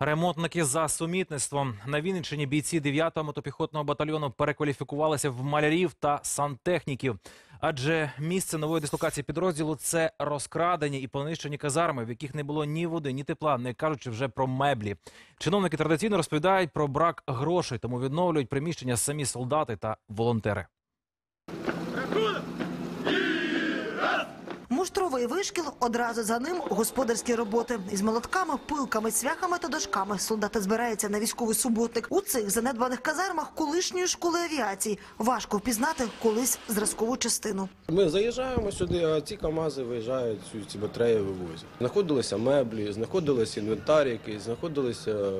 Ремонтники за сумітництвом на Вінниччині бійці 9-го мотопіхотного батальйону перекваліфікувалися в малярів та сантехніків. Адже місце нової дислокації підрозділу це розкрадені і понищені казарми, в яких не було ні води, ні тепла, не кажучи вже про меблі. Чиновники традиційно розповідають про брак грошей, тому відновлюють приміщення самі солдати та волонтери. Муштровий вишкіл, одразу за ним господарські роботи. Із молотками, пилками, цвяхами та дошками солдати збираються на військовий суботник. У цих занедбаних казармах колишньої школи авіації важко впізнати колись зразкову частину. Ми заїжджаємо сюди, а ці КАМАЗи виїжджають, ці батареї вивозять. Знаходилися меблі, знаходилися інвентар якийсь, знаходилися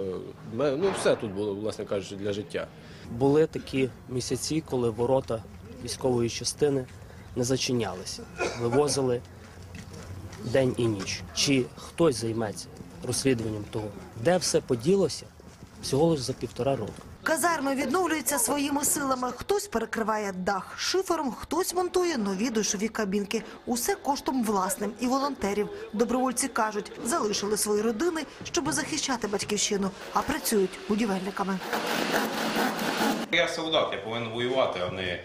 ну все тут було, власне кажучи, для життя. Були такі місяці, коли ворота військової частини не зачинялися, вивозили день і ніч. Чи хтось займеться розслідуванням того, де все поділося всього лише за півтора року? Казарми відновлюються своїми силами. Хтось перекриває дах шифером, хтось монтує нові душові кабінки. Усе коштом власним і волонтерів. Добровольці кажуть, залишили свої родини, щоб захищати батьківщину, а працюють будівельниками. Я солдат, я повинен воювати, а не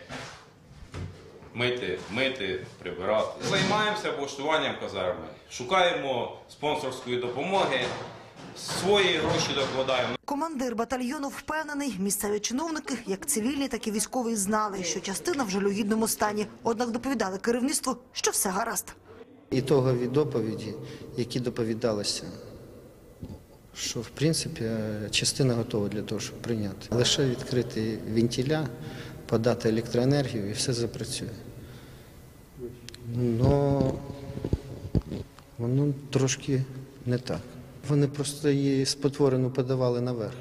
мити, мити, прибирати. Займаємося облаштуванням казарми, шукаємо спонсорської допомоги, свої гроші докладаємо. Командир батальйону впевнений, місцеві чиновники, як цивільні, так і військові, знали, що частина в жалюгідному стані. Однак доповідали керівництву, що все гаразд. ітогові доповіді, які доповідалися, що в принципі е, частина готова для того, щоб прийняти. Лише відкрити вентиля, подати електроенергію і все запрацює. Но воно трошки не так. Вони просто її спотворену подавали наверх.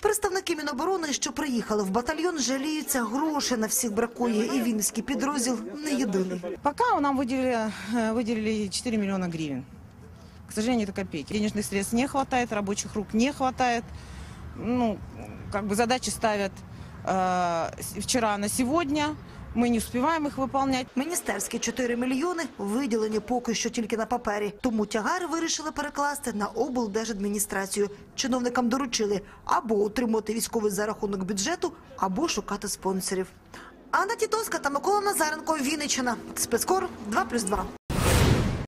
Представники Міноборони, що приїхали в батальйон, жаліються, грошей на всіх бракує, і вінницький підрозділ не єдиний. Пока нам выделили, э, выделили 4 миллиона гривен. К сожалению, это копейки. Денежных средств не хватает, рабочих рук не хватает. Ну, как бы задачи ставят э, с- вчера на сегодня. Мы не успеваем их выполнять. Міністерські 4 мільйони виділені поки що тільки на папері. Тому тягар вирішили перекласти на облдержадміністрацію. Чиновникам доручили або утримувати військовий за рахунок бюджету, або шукати спонсорів. Анна Тітовська та Микола Назаренко, Вінниччина. Спецкор 2+,2.